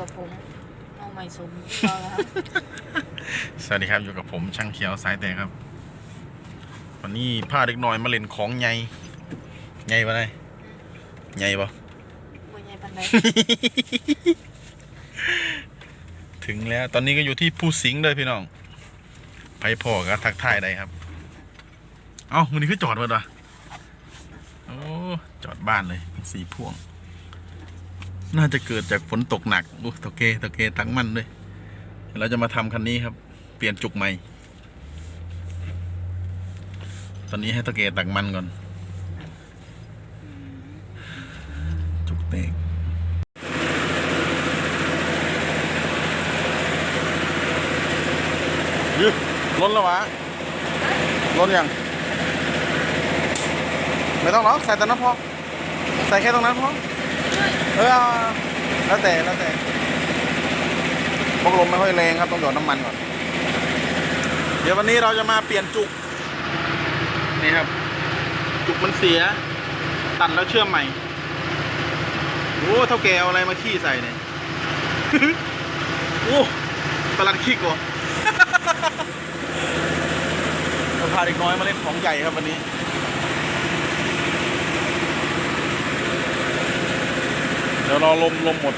กับผมเอาใหม่สมต่อครับสวัสดีครับอยู่กับผมช่างเขียวสายแต่ครับ วันนี้พาเด็กน้อยมาเล่นของใหญ่ใหญ่ปะไงใหญ่ปะ บ่ใหญ่ปานใดถึงแล้วตอนนี้ก็อยู่ที่ผู้สิงห์เลยพี่น้องไปพ่อก็ทักทายได้ครับ เอ้าวันนี้คือจอดหมดวะโอ้จอดบ้านเลยสีพ่วง น่าจะเกิดจากฝนตกหนักโอ้ตะเกตะเกตั้งมั่นด้วยเดี๋ยเราจะมาทำคันนี้ครับ เปลี่ยนจุกใหม่ ตอนนี้ให้ตะเกตักมันก่อน จุกเตกยึล้นแล้ววะล้นยัง ไม่ต้องหรอกใส่แต่นั้นพอ ใส่แค่ตรงนั้นพอ เออแล้วแต่แล้วแต่พวกลมไม่ค่อยแรงครับต้องหยดน้ำมันก่อน เดี๋ยววันนี้เราจะมาเปลี่ยนจุก นี่ครับ จุกมันเสีย ตัดแล้วเชื่อมใหม่โอ้เท่าแกเอาอะไรมาขี้ใส่เนี่ยโอ้ตลาดขี้ก่อนเราพาเด็กน้อยมาเล่นของใหญ่ครับวันนี้ เดี๋ยวรอลมลมหมด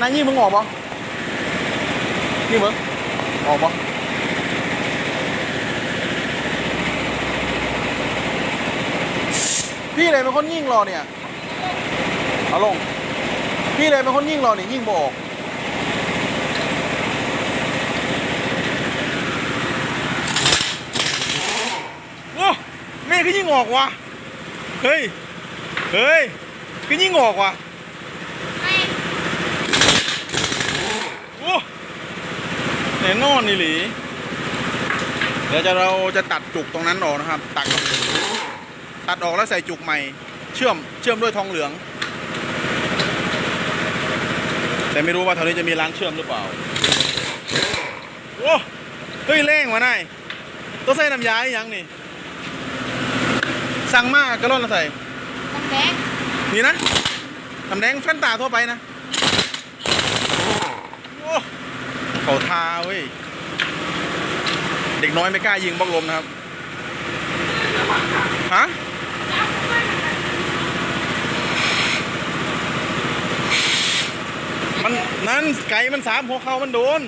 นายยี่มึงออกปะนี่มึงออกปะพี่เลยเป็นคนยิ่งรอเนี่ยเอาลง พี่เลยเป็นคนยิ่งรอเนี่ยยิ่งบออกโอ้แม่ก็ยิ่งออกว่ะเฮ้ย เฮ้ยก็ยิ่งออกว่ะ โอ้แน่นอนนี่หลีเดี๋ยวจะเราจะตัดจุกตรงนั้นออกนะครับ ตัดตัดออกแล้วใส่จุกใหม่ เชื่อมเชื่อมด้วยทองเหลือง แต่ไม่รู้ว่าแถวนี้จะมีร้านเชื่อมหรือเปล่าโอ้เฮ้ยเร่งวะนายต้องใส่น้ำยาอีกยังนี่ สั่งมากกระล่อนละใส่น้ำแดงนี่นะน้ำแดงแฟนตาทั่วไปนะโอ้ เขาทาเว้ย เด็กน้อยไม่กล้ายิงบล็อกลมนะครับ ฮะมันนั่นไก่มันสามหัวเขามันโดน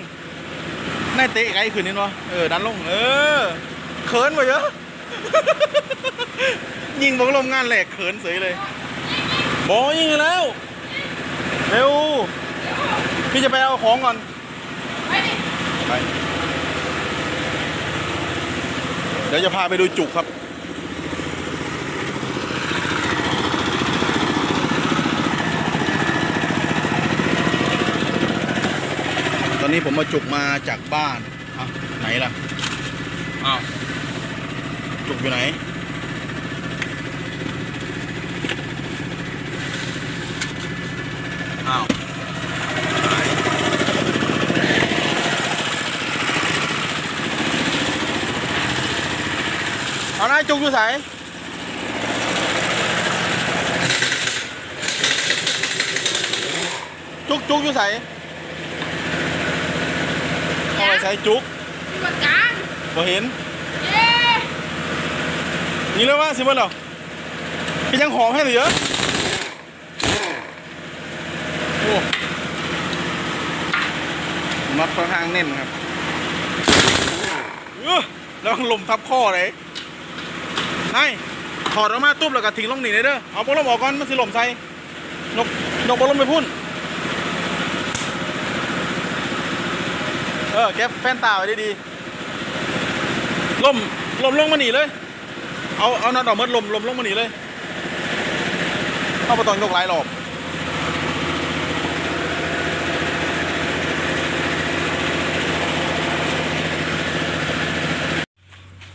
นายเตะไก่ขึ้นนี่เนาะเออดันลง เออเขินไปเยอะ ยิงบล็อกลมงานแหลกเขินเสยเลยบอยิงแล้ว เร็ว พี่จะไปเอาของก่อน ไป เดี๋ยวจะพาไปดูจุกครับ ตอนนี้ผมมาจุกมาจากบ้านอะไหนล่ะอ้าวจุกอยู่ไหนอ้าว เอานาย จุกอยู่ใสจุกจุกอยู่ใสเข้าไปใส่จุกมีปากกลางบ่เห็นเย้นี่เลยว่าสิบ่เหรอพี่ยังหอมให้เหลือโอ้น็อตค่อนข้างแน่นครับเออแล้วลมทับข้อเลย นายถอดออกมาตุ๊บแล้วก็ทิ้งลงนี่เลยเด้อเอาบอลลมออกก่อนมันสิลมใส่นกนกบอลลมไปพุ่นเออแก็บแฟนตาไว้ดีๆลมลมลงมาหนีเลย เอาเอาน็อตออกเมื่อลมลมลงมาหนีเลยเอาไปตอนยกหลายรอบ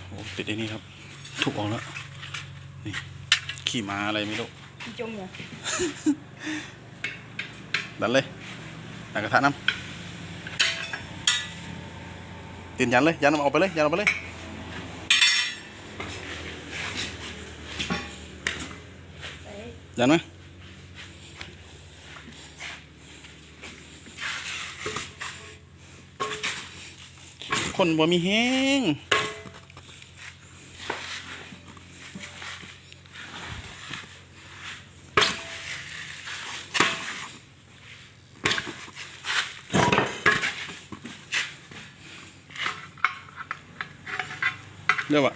โอ้ติดไอ้นี่ครับ ถูกออกแล้ว นี่ ขี่มาอะไรไม่รู้จมเหรอดันเลยดันกระทะน้ำตีนยันเลย ยันมันออกไปเลย ยันออกไปเลย ยันไหมคนบ่มีแห้ง เรียกว่า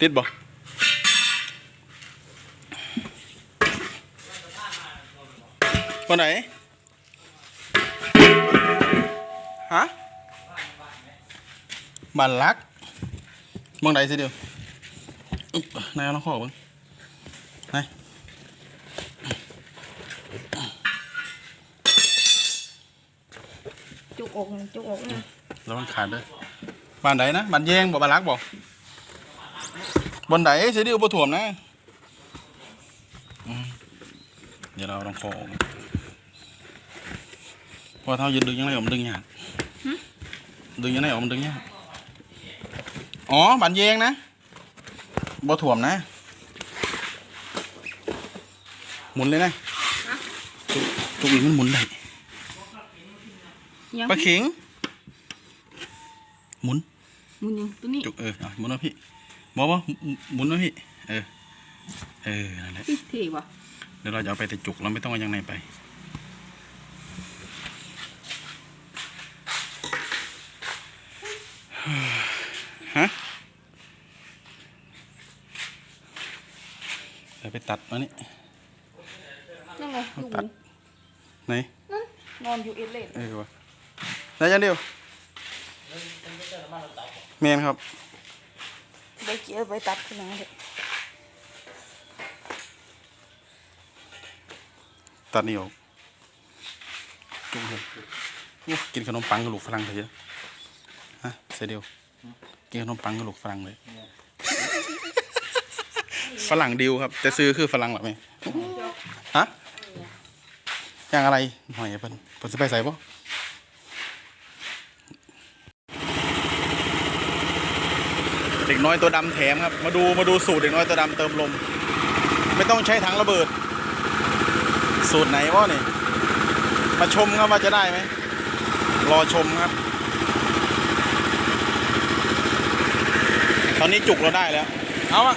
ติดบ่คนไหน ฮะบันลักเมืองใดสิเดียวอึ๊บนายเอาน้องข้อเบ้างนายจุกอกจุกอกนะแล้วมันขาดด้วย บ้านใดนะบ้านแยงบ่บ้านลักบ่บนใดสิเดียวบ่ถ่วมนะอืมเดี๋ยวเราต้องขอออกเพราะว่าเท่ายืนดึงยังไงออกมันดึงยากดึงยังไงออกมันดึงยากอ๋อบ้านแยงนะบ่ถ่วมนะ หมุนเลยนะจุกจุกอีกมันหมุนได้ยังปลาเข็งหมุน มุนยังตัวนี้จุกเอออะหมุนนะพี่บอกว่าหมุนนะพี่ เออ เออนั่นแหละอิเท่ว่ะเดี๋ยวเราจะเอาไปแต่จุกเราไม่ต้องเอายังไงไปฮะเดี๋ยวไปตัดมานี่นั่นไงลูกหตัดมูไหนนั่นนอนอยู่เอเลนเออวะได้ยังเดียวเมนครับไปเกี่ยวไปตัดขึ้นมาเด็กตัดนี่ออกจุกเลยโอ้กินขนมปังกับลูกฝรั่งเถอะเยอะฮะเสียเดียวกินขนมปังกับลูกฝรั่งเลย ฝรั่งดิวครับ แต่ซื้อคือฝรั่งหรอไหมฮะอย่างอะไรหอยเพิ่นเพิ่นจะไปใส่ปะ เด็กน้อยตัวดำแถมครับ มาดูมาดูสูตรเด็กน้อยตัวดำเติมลม ไม่ต้องใช้ถังระเบิด สูตรไหนวะเนี่ยมาชมครับว่าจะได้ไหมรอชมครับ ตอนนี้จุกเราได้แล้ว เอาอะ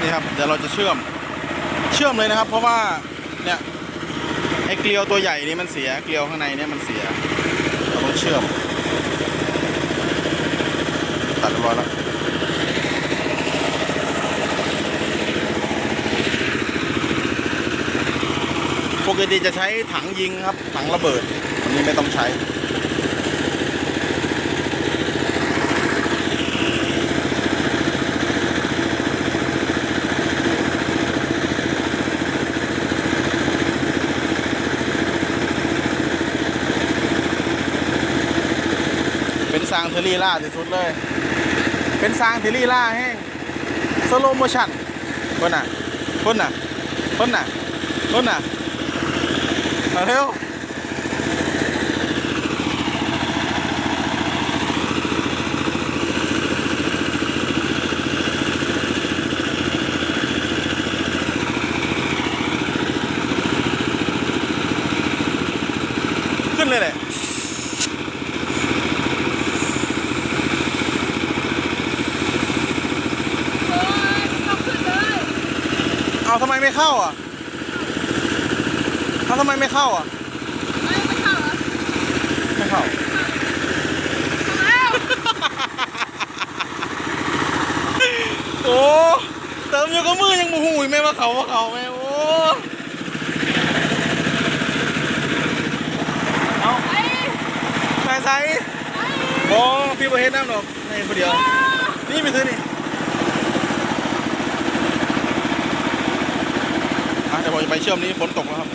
นี่ครับเดี๋ยวเราจะเชื่อมเชื่อมเลยนะครับ เพราะว่าเนี่ย ไอ้เกลียวตัวใหญ่นี่มันเสียเกลียวข้างในเนี่ยมันเสียเราต้องเชื่อม ตัดร้อยแล้วปกติจะใช้ถังยิงครับถังระเบิดวันนี้ไม่ต้องใช้ เป็นซางเทอรี่ล่าที่สุดเลย เป็นซางเทรีล่าแห้งสโลโมชั่นคนน่ะคนน่ะคนน่ะคนน่ะมาเร็วขึ้นเลยแหละ โอ้ยมันต้องขึ้นเลย เอาทำไมไม่เข้าอะเอาทำไมไม่เข้าอะ ไม่ไม่เข้าเหรอไม่เข้าแล้วโอ้ เติมอยู่กับมือยังมูหูยไม่ว่าเขาว่าเขาไม่โอ้เอาไอ้ใส่ใส่ไอ้โอ้พี่ประเฮ็ดน้ำหรอกในคนเดียว นี่ไปซื้อนี่อะ เดี๋ยวผมจะไปเชื่อมนี้ฝนตกแล้วครับ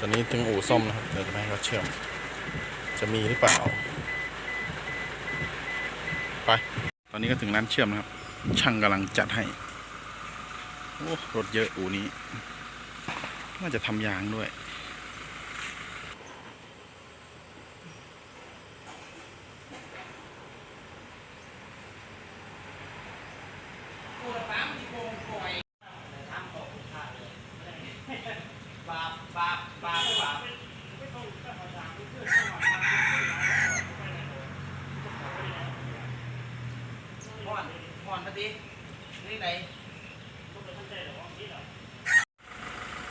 ตอนนี้ถึงอู่ซ่อมนะครับเดี๋ยวจะไปให้เขาเชื่อม จะมีหรือเปล่า ไป ตอนนี้ก็ถึงร้านเชื่อมนะครับ ช่างกำลังจัดให้โอ้รถเยอะอู่นี้ น่าจะทำยางด้วย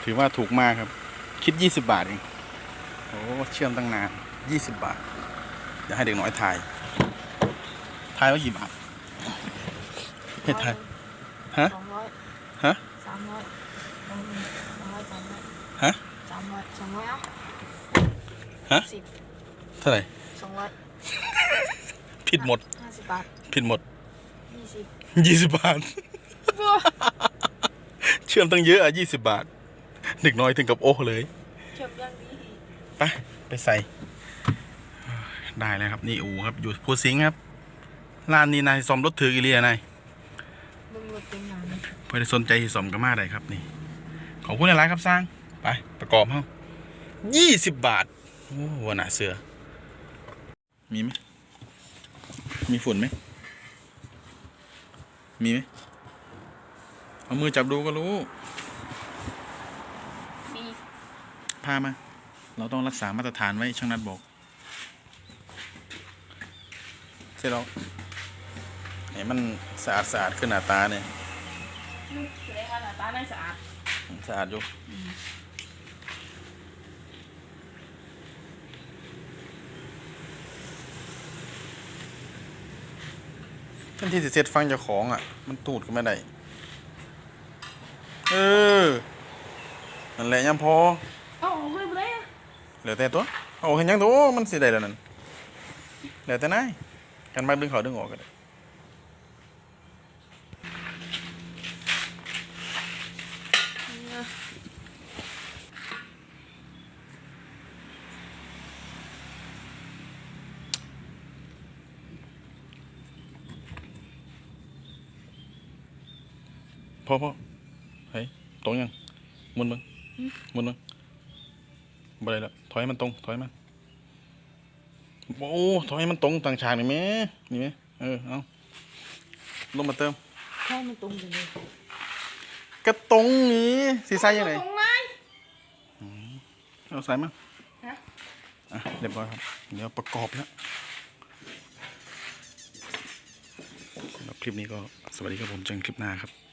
ถือว่าถูกมากครับ คิด 20 บาทเอง โอ้เชื่อมตั้งนาน 20 บาท เดี๋ให้เด็กน้อยทาย ทายว่ากี่บาทให้ทาย ฮะฮะ สามร้อยสองร้อยเอะฮะสิบเท่าไหร่สองร้อยผิดหมดห้าสิบบาทผิดหมดยี่สิบ20บาท เชื่อมตั้งเยอะอะ20บาท เด็กน้อยถึงกับโอ้เลย เชื่อมยังดีไปไปใส่ ได้แล้วครับ นี่อูครับ อยู่พูสิงห์ครับร้านนี้นายซ่อมรถถืออีเลียนายมึงรถเป็นงานเพื่อสนใจที่ซ่อมก็มาได้ครับนี่ขอบคุณหลายๆครับสร้างไปประกอบเฮา ยี่สิบบาทโอ้วันหนาเสือ มีไหมมีฝุ่นไหม มีไหม เอามือจับดูก็รู้ มีพามา เราต้องรักษามาตรฐานไว้ช่างนัดบอก เสร็จแล้วให้มันสะอาดสะอาดขึ้นหน้าตาเนี่ยแสดงว่าหน้าตาไม่สะอาด สะอาดอยู่ ทันที่สิเสร็จฟังเจ้าของอะ มันตูดขึ้นมาได้ เออ นั่นแหละยังพอ เอ้าเอาเลยไปเลยอะเหลือแต่ตัวเอาเห็นยังตัวมันสิได้แล้วนั่นเหลือแต่นายกันมาดึงเขาดึงออกก็ได้ พอพอเฮ้ยตรงยังหมุนมึงหมุนมึงบ่ได้แล้วถอยให้มันตรง ถอยมันโอ้ถอยให้มันตรงต่างฉากนี่แม่นี่แม่เออเอาลงมาเติมให้มันตรงกันเลยกระตรงนี้สีใส่ยังไงตรงไหนเอาใส่มาฮะอะเรียบร้อยครับ เดี๋ยวประกอบแล้วสำหรับคลิปนี้ก็สวัสดีครับผมเจอกันคลิปหน้าครับ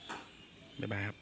บ๊ายบายครับ